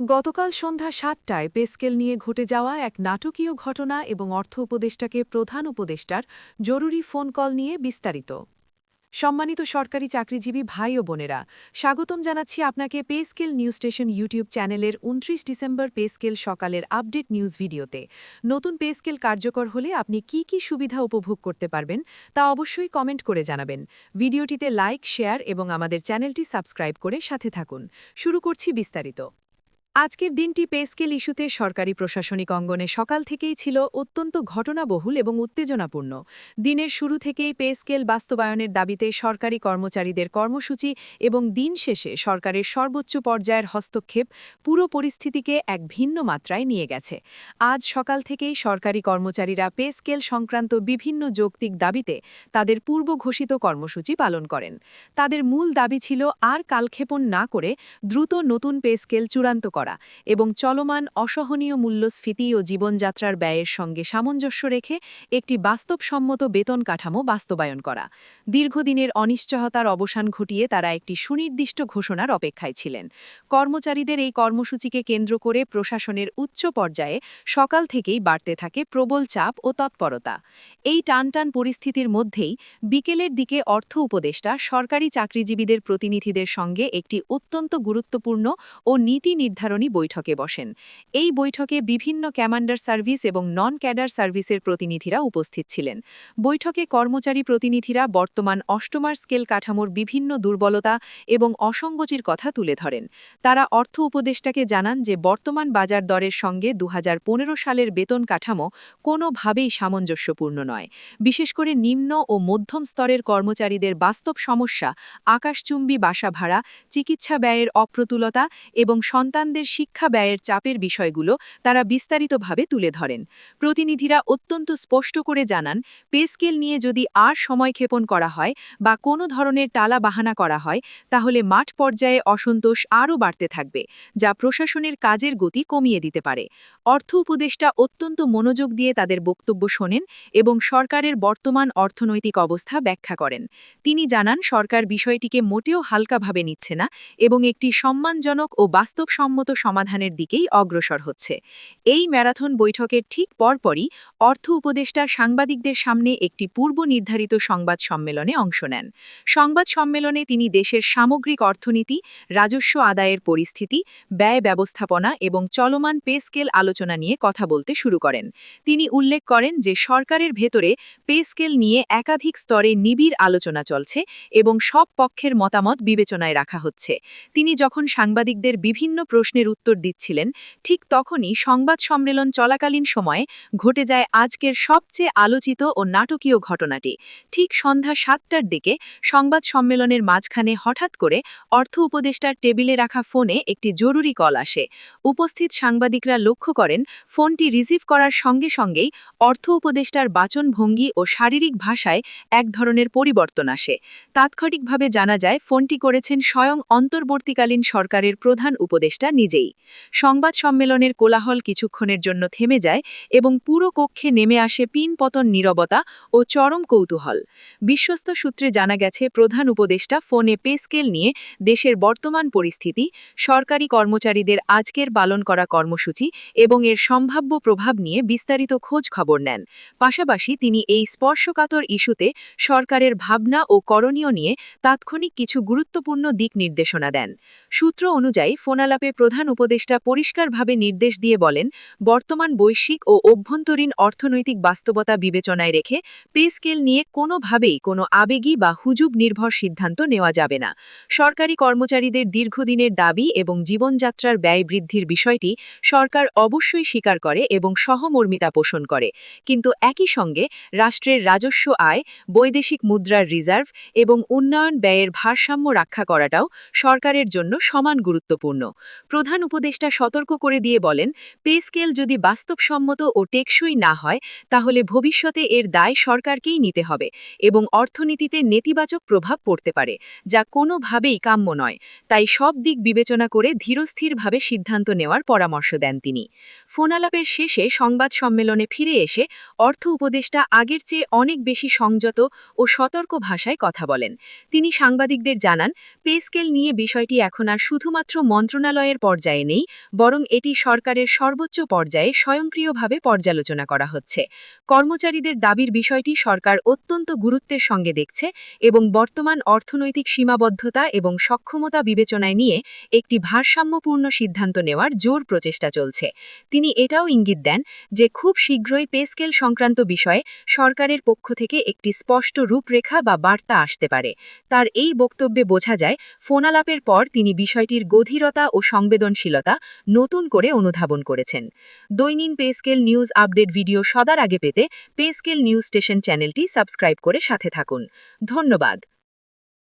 গতকাল সন্ধ্যা সাতটায় পেস্কেল নিয়ে ঘটে যাওয়া এক নাটকীয় ঘটনা এবং অর্থ উপদেষ্টাকে প্রধান উপদেষ্টার জরুরি ফোন কল নিয়ে বিস্তারিত। সম্মানিত সরকারি চাকরিজীবী ভাই ও বোনেরা, স্বাগতম জানাচ্ছি আপনাকে পেস্কেল নিউজ স্টেশন ইউটিউব চ্যানেলের উনত্রিশ ডিসেম্বর পেস্কেল সকালের আপডেট নিউজ ভিডিওতে। নতুন পেস্কেল কার্যকর হলে আপনি কি কি সুবিধা উপভোগ করতে পারবেন তা অবশ্যই কমেন্ট করে জানাবেন। ভিডিওটিতে লাইক, শেয়ার এবং আমাদের চ্যানেলটি সাবস্ক্রাইব করে সাথে থাকুন। শুরু করছি বিস্তারিত। আজকের দিনটি পেস্কেল ইস্যুতে সরকারি প্রশাসনিক অঙ্গনে সকাল থেকেই ছিল অত্যন্ত ঘটনাবহুল এবং উত্তেজনাপূর্ণ। দিনের শুরু থেকেই পেস্কেল বাস্তবায়নের দাবিতে সরকারি কর্মচারীদের কর্মসূচি এবং দিন শেষে সরকারের সর্বোচ্চ পর্যায়ের হস্তক্ষেপ পুরো পরিস্থিতিকে এক ভিন্ন মাত্রায় নিয়ে গেছে। আজ সকাল থেকেই সরকারি কর্মচারীরা পেস্কেল সংক্রান্ত বিভিন্ন যৌক্তিক দাবিতে তাদের পূর্ব ঘোষিত কর্মসূচি পালন করেন। তাদের মূল দাবি ছিল আর কালক্ষেপণ না করে দ্রুত নতুন পেস্কেল চূড়ান্ত করা। করা এবং চলমান অসহনীয় মূল্যস্ফীতি ও জীবনযাত্রার ব্যয়ের সঙ্গে সামঞ্জস্য রেখে একটি বাস্তবসম্মত বেতন কাঠামো বাস্তবায়ন করা। দীর্ঘদিনের অনিশ্চয়তার অবসান ঘটিয়ে তারা একটি সুনির্দিষ্ট ঘোষণার অপেক্ষায় ছিলেন। কর্মচারীদের এই কর্মসূচিকে কেন্দ্র করে প্রশাসনের উচ্চ পর্যায়ে সকাল থেকেই বাড়তে থাকে প্রবল চাপ ও তৎপরতা। এই টানটান পরিস্থিতির মধ্যেই বিকেলের দিকে অর্থ উপদেষ্টা, সরকারি চাকরিজীবীদের প্রতিনিধিদের সঙ্গে একটি অত্যন্ত গুরুত্বপূর্ণ ও নীতি নির্ধারণী বৈঠকে বসেন। এই বৈঠকে বিভিন্ন ক্যামান্ডার সার্ভিস এবং নন ক্যাডার সার্ভিসের প্রতিনিধিরা উপস্থিত ছিলেন। বৈঠকে কর্মচারী প্রতিনিধিরা বর্তমান অষ্টমার স্কেল কাঠামোর বিভিন্ন দুর্বলতা এবং অসঙ্গতির কথা তুলে ধরেন। তারা অর্থ উপদেষ্টাকে জানান যে বর্তমান বাজার দরের সঙ্গে দু হাজার পনেরো সালের বেতন কাঠামো কোনোভাবেই সামঞ্জস্যপূর্ণ নয়। বিশেষ করে নিম্ন ও মধ্যম স্তরের কর্মচারীদের বাস্তব সমস্যা, আকাশচুম্বী বাসা ভাড়া, চিকিৎসা ব্যয়ের অপ্রতুলতা এবং সন্তানদের শিক্ষা ব্যয়ের চাপের বিষয়গুলো তারা বিস্তারিতভাবে তুলে ধরেন। প্রতিনিধিরা অত্যন্ত স্পষ্ট করে জানান, পে স্কেল নিয়ে যদি আর সময় ক্ষেপণ করা হয় বা কোনো ধরনের টালা বাহানা করা হয়, তাহলে মাঠ পর্যায়ে অসন্তোষ আরও বাড়তে থাকবে, যা প্রশাসনের কাজের গতি কমিয়ে দিতে পারে। অর্থ উপদেষ্টা অত্যন্ত মনোযোগ দিয়ে তাদের বক্তব্য শোনেন এবং সরকারের বর্তমান অর্থনৈতিক অবস্থা ব্যাখ্যা করেন। তিনি জানান, সরকার বিষয়টিকে মোটেও হালকাভাবে নিচ্ছে না এবং একটি সম্মানজনক ও বাস্তবসম্মত সমাধানের দিকেই অগ্রসর হচ্ছে। এই ম্যারাথন বৈঠকের ঠিক পরপরই অর্থ উপদেষ্টা সাংবাদিকদের সামনে একটি পূর্ব নির্ধারিত সংবাদ সম্মেলনে অংশ নেন। সংবাদ সম্মেলনে তিনি দেশের সামগ্রিক অর্থনীতি, রাজস্ব আদায়ের পরিস্থিতি, ব্যয় ব্যবস্থাপনা এবং চলমান পে স্কেল আলোচনা নিয়ে কথা বলতে শুরু করেন। তিনি উল্লেখ করেন যে সরকারের ভেতরে পে স্কেল নিয়ে একাধিক স্তরে নিবিড় আলোচনা চলছে এবং সব পক্ষের মতামত বিবেচনায় রাখা হচ্ছে। তিনি যখন সাংবাদিকদের বিভিন্ন প্রশ্নের উত্তর দিচ্ছিলেন, ঠিক তখনই সংবাদ সম্মেলন চলাকালীন সময়ে ঘটে যায় আজকের সবচেয়ে আলোচিত ও নাটকীয় ঘটনাটি। ঠিক সন্ধ্যা সাতটার দিকে সংবাদ সম্মেলনের মাঝখানে হঠাৎ করে অর্থ উপদেষ্টার টেবিলে রাখা ফোনে একটি জরুরি কল আসে। উপস্থিত সাংবাদিকরা লক্ষ্য করেন, ফোনটি রিসিভ করার সঙ্গে সঙ্গেই অর্থ উপদেষ্টার বাচনভঙ্গি ও শারীরিক ভাষায় এক ধরনের পরিবর্তন আসে। তাৎক্ষণিকভাবে জানা যায়, ফোনটি করেছেন স্বয়ং অন্তর্বর্তীকালীন সরকারের প্রধান উপদেষ্টা নিজেই সংবাদ সম্মেলনের কোলাহল কিছুক্ষণের জন্য থেমে যায় এবং পুরো কক্ষে নেমে আসে পিনপতন নীরবতা ও চরম কৌতূহল। বিশ্বস্ত সূত্রে জানা গেছে, প্রধান উপদেষ্টা ফোনে পে স্কেল নিয়ে দেশের বর্তমান পরিস্থিতি, সরকারি কর্মচারীদের আজকের পালন করা কর্মসূচি এবং এর সম্ভাব্য প্রভাব নিয়ে বিস্তারিত খোঁজ খবর নেন। পাশাপাশি তিনি এই স্পর্শকাতর ইস্যুতে সরকারের ভাবনা ও করণীয় নিয়ে তাৎক্ষণিক কিছু গুরুত্বপূর্ণ দিক নির্দেশনা দেন। সূত্র অনুযায়ী, ফোনালাপে প্রধান উপদেষ্টা পরিষ্কারভাবে নির্দেশ দিয়ে বলেন, বর্তমান বৈশ্বিক ও অভ্যন্তরীণ অর্থনৈতিক বাস্তবতা বিবেচনায় রেখে পে স্কেল নিয়ে কোনোভাবেই কোনো আবেগী বা হুজুব নির্ভর সিদ্ধান্ত নেওয়া যাবে না। সরকারি কর্মচারীদের দীর্ঘদিনের দাবি এবং জীবনযাত্রার ব্যয় বৃদ্ধির বিষয়টি সরকার অবশ্যই স্বীকার করে এবং সহমর্মিতা পোষণ করে। কিন্তু একই সঙ্গে রাষ্ট্রের রাজস্ব আয়, বৈদেশিক মুদ্রার রিজার্ভ এবং উন্নয়ন ব্যয়ের ভারসাম্য রক্ষা করাটাও সরকারের জন্য সমান গুরুত্বপূর্ণ। প্রধান উপদেষ্টা সতর্ক করে দিয়ে বলেন, পে স্কেল যদি বাস্তবসম্মত ও টেকসই না হয়, তাহলে ভবিষ্যতে এর দায় সরকারকেই নিতে হবে এবং অর্থনীতিতে নেতিবাচক প্রভাব পড়তে পারে, যা কোনোভাবেই কাম্য নয়। তাই সব দিক বিবেচনা করে ধীরস্থিরভাবে সিদ্ধান্ত নেওয়ার পরামর্শ দেন তিনি। ফোনালাপের শেষে সংবাদ সম্মেলনে ফিরে এসে অর্থ উপদেষ্টা আগের চেয়ে অনেক বেশি সংযত ও সতর্ক ভাষায় কথা বলেন। তিনি সাংবাদিকদের জানান, পে স্কেল নিয়ে বিষয়টি এখন আর শুধুমাত্র মন্ত্রণালয়ের পর্যায়ে পর্যায়ে নেই, বরং এটি সরকারের সর্বোচ্চ পর্যায়ে স্বয়ংক্রিয়ভাবে পর্যালোচনা করা হচ্ছে। কর্মচারীদের দাবির বিষয়টি সরকার অত্যন্ত গুরুত্বের সঙ্গে দেখছে এবং বর্তমান অর্থনৈতিক সীমাবদ্ধতা এবং সক্ষমতা বিবেচনায় নিয়ে একটি ভারসাম্যপূর্ণ সিদ্ধান্ত নেওয়ার জোর প্রচেষ্টা চলছে। তিনি এটাও ইঙ্গিত দেন যে খুব শীঘ্রই পেস্কেল সংক্রান্ত বিষয়ে সরকারের পক্ষ থেকে একটি স্পষ্ট রূপরেখা বা বার্তা আসতে পারে। তার এই বক্তব্যে বোঝা যায়, ফোনালাপের পর তিনি বিষয়টির গভীরতা ও সংবেদনশীলতা নতুন করে অনুধাবন করেছেন। দৈনিন পেস্কেল নিউজ আপডেট ভিডিও সদার আগে পেতে পেস্কেল নিউজ স্টেশন চ্যানেলটি সাবস্ক্রাইব করে সাথে থাকুন। ধন্যবাদ।